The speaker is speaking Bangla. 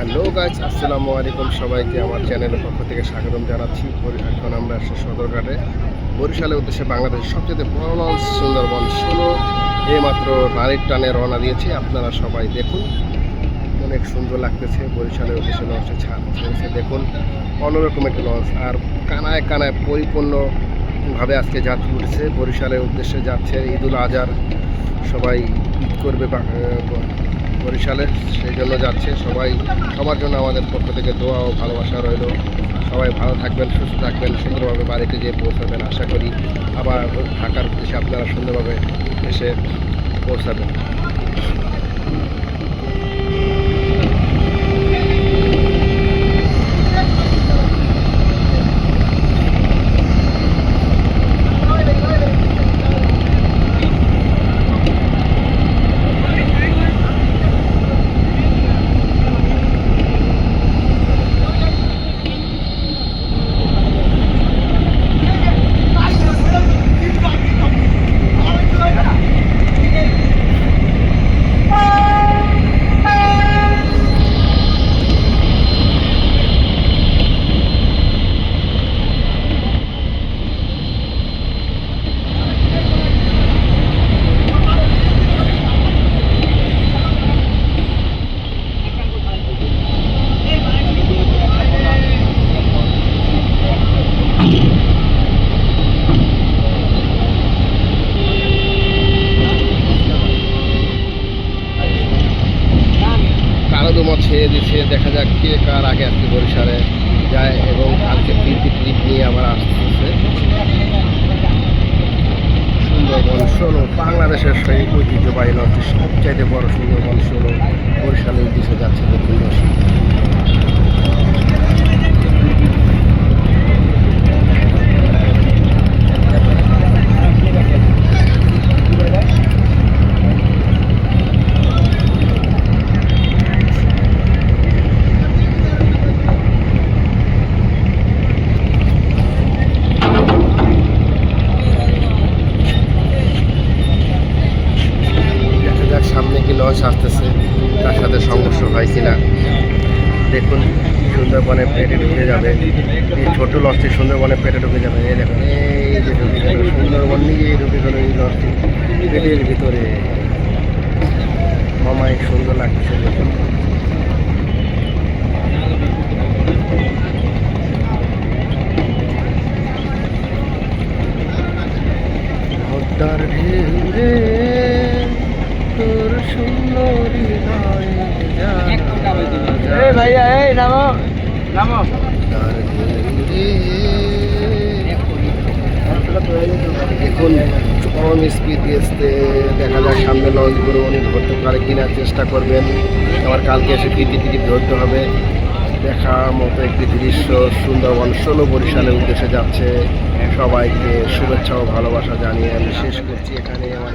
হ্যালো গাইজ আসসালামু আলাইকুম সবাইকে আমার চ্যানেলের পক্ষ থেকে স্বাগতম জানাচ্ছি। এখন আমরা আসছি সদরঘাটে। বরিশালের উদ্দেশ্যে বাংলাদেশের সবচেয়ে বড় সুন্দরবন ষোলো এইমাত্র নারীর টানে রওনা দিয়েছি, আপনারা সবাই দেখুন। অনেক সুন্দর লাগতেছে বরিশালের উদ্দেশ্যে লঞ্চে ছাড় ছেড়েছে দেখুন, অন্যরকম একটি লঞ্চ আর কানায় কানায় পরিপূর্ণভাবে আজকে যাত্রী উঠেছে। বরিশালের উদ্দেশ্যে যাচ্ছে ঈদুল আজহার। সবাই ঈদ করবে বরিশালে, সেই জন্য যাচ্ছে। সবাই সবার জন্য আমাদের পক্ষ থেকে দোয়া ও ভালোবাসা রইল। সবাই ভালো থাকবেন, সুস্থ থাকবেন, সুন্দরভাবে বাড়িতে যেয়ে পৌঁছাবেন, আশা করি আবার ঢাকার উদ্দেশ্যে আপনারা সুন্দরভাবে এসে পৌঁছাবেন। দিচ্ছে দেখা যাক কে কার আগে আজকে বরিশালে যায় এবং কালকে তিনটি ট্রিপ নিয়ে আবার আসতেছে। সুন্দরবন শোনো বাংলাদেশের সেই ঐতিহ্যবাহী নদী সবচাইতে বড় সুন্দরবন ষোলো বরিশালের উদ্দেশ্যে যাচ্ছে দক্ষিণ দর্শন দেখা যাক সামনে কি লঞ্চ আসতেছে, তার সাথে সংঘর্ষ হয় কিনা দেখুন, সুন্দরবনে পেটে ঢুকে যাবে। এই ছোট লঞ্চটি সুন্দরবনে পেটে ঢুকে যাবে। এই দেখুন, এই যে ঢুকে গেল, সুন্দরবন নিজেই ঢুকে গেল এই লঞ্চটি পেটের ভিতরে। মামাই সুন্দর লাগছে দেখুন। পদ্মার ঢেউ রে। এই চরম স্পিড আসতে দেখা যায় সামনে লঞ্চগুলো উনি ধরতে পারে কিনার চেষ্টা করবেন আবার কালকে এসে টিটি টিটি ধরতে হবে দেখার মতো একটি দৃশ্য সুন্দরবন ষোলো বরিশালের উদ্দেশ্যে যাচ্ছে সবাইকে শুভেচ্ছা ও ভালোবাসা জানিয়ে আমি শেষ করছি এখানে আমার